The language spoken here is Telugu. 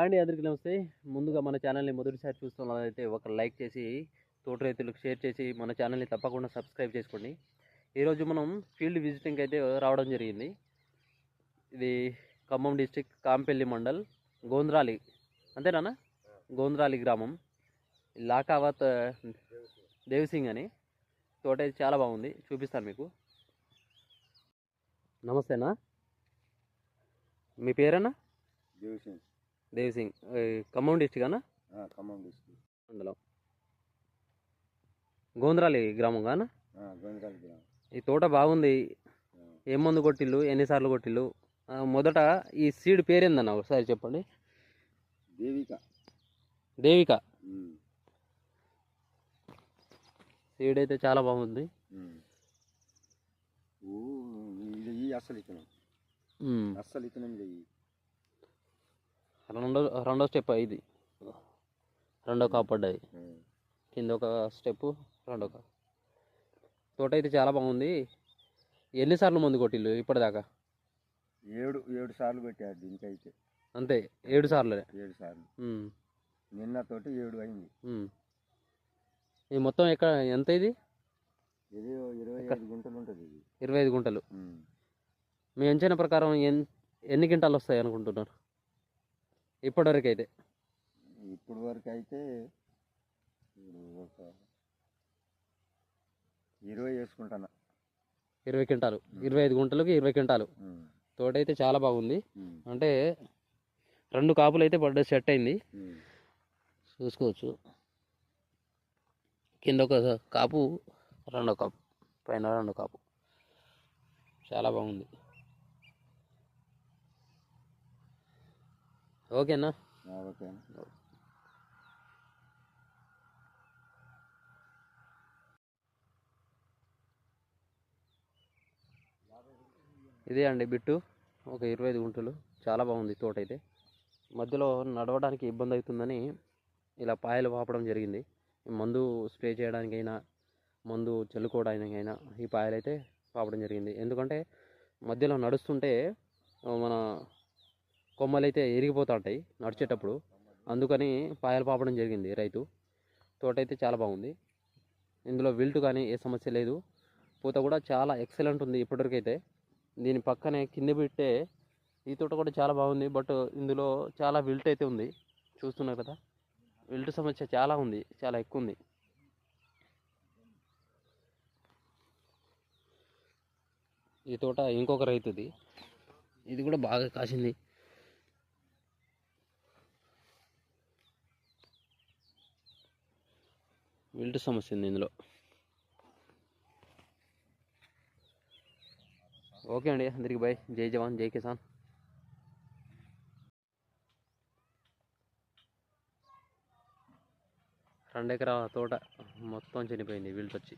అండ్ అందరికీ నమస్తే. ముందుగా మన ఛానల్ని మొదటిసారి చూస్తున్నదైతే ఒక లైక్ చేసి తోటి రైతులకు షేర్ చేసి మన ఛానల్ని తప్పకుండా సబ్స్క్రైబ్ చేసుకోండి. ఈరోజు మనం ఫీల్డ్ విజిటింగ్ అయితే రావడం జరిగింది. ఇది ఖమ్మం డిస్టిక్ కాంపెల్లి మండల్ గోంద్రాలి. అంతేనా గోంద్రాలి గ్రామం. లాకావత్ దేవసింగ్ అని. తోట అయితే చాలా బాగుంది. చూపిస్తాను మీకు. నమస్తేనా? మీ పేరేనా దేవసింగ్. దేవసింగ్ ఏ, ఖమ్మం డిస్టిక్ అన్న ఖమ్మం డిస్ట్రిక్ట్. మండలం గోంద్రాలి గ్రామం కానా గోందరాల గ్రామం. ఈ తోట బాగుంది. ఏం మందు కొట్టిల్లు ఎన్నిసార్లు కొట్టిల్లు? మొదట ఈ సీడ్ పేరేందన్న ఒకసారి చెప్పండి. దేవిక. దేవిక. సీడ్ అయితే చాలా బాగుంది. అస్సలు ఇతనం. అస్సలు ఇతనం. రెండో రెండో స్టెప్ ఇది. రెండో కాపు పడ్డది. ఉమ్, కింద ఒక స్టెప్ రెండో కాపు. తోట అయితే చాలా బాగుంది. ఎన్నిసార్లు మందు కొట్టిల్లు ఇప్పటిదాకా? ఏడు ఏడు సార్లు పెట్టారు దీనికైతే అంతే ఏడు సార్లు. ఏడు సార్లు. ఉమ్. నిన్నతోటి ఏడు అయింది. ఇది మొత్తం ఎక్కడ ఎంత ఇది? ఇది ఇరవై ఐదు గుంటలు ఉంటుంది ఇది. ఇరవై ఐదు గుంటలు. మీ అంచనా ప్రకారం ఎన్ ఎన్ని క్వింటాలు వస్తాయి అనుకుంటున్నారు? ఇప్పటివరకు అయితే ఇప్పుడు వరకు అయితే ఒక ఇరవై వేసుకుంటాను. ఇరవై క్వింటాలు. ఇరవై ఐదు గుంటలకి ఇరవై క్వింటాలు. తోట అయితే చాలా బాగుంది. అంటే రెండు కాపులు అయితే పడ్డ సెట్ అయింది. చూసుకోవచ్చు. కింద ఒక కాపు రెండో కాపు పైన రెండో కాపు. చాలా బాగుంది. ఓకేనా? ఇదే అండి బిట్టు. ఒక ఇరవై ఐదు గుంటలు. చాలా బాగుంది తోట అయితే. మధ్యలో నడవడానికి ఇబ్బంది అవుతుందని ఇలా పాయలు వాపడం జరిగింది. మందు స్ప్రే చేయడానికైనా మందు చల్లుకోవడానికైనా ఈ పాయలు అయితే వాపడం జరిగింది. ఎందుకంటే మధ్యలో నడుస్తుంటే మన కొమ్మలు అయితే ఎరిగిపోతూ ఉంటాయి నడిచేటప్పుడు. అందుకని పాయలు పాపడం జరిగింది రైతు. తోట అయితే చాలా బాగుంది. ఇందులో విల్ట్ కానీ ఏ సమస్య లేదు. పూత కూడా చాలా ఎక్సలెంట్ ఉంది ఇప్పటివరకు అయితే దీని పక్కనే కింద పెట్టే ఈ తోట కూడా చాలా బాగుంది. బట్ ఇందులో చాలా విల్ట్ అయితే ఉంది. చూస్తున్నారు కదా? విల్ట్ సమస్య చాలా ఉంది. చాలా ఎక్కువ ఉంది ఈ తోట ఇంకొక రైతుది. ఇది కూడా బాగా కాసింది. విల్ట్ సమస్య ఉంది ఇందులో. ఓకే అండి అందరికి బాయ్. జై జవాన్ జై కిసాన్. రెండు ఎకరాల తోట మొత్తం చనిపోయింది వీళ్ళకి వచ్చి.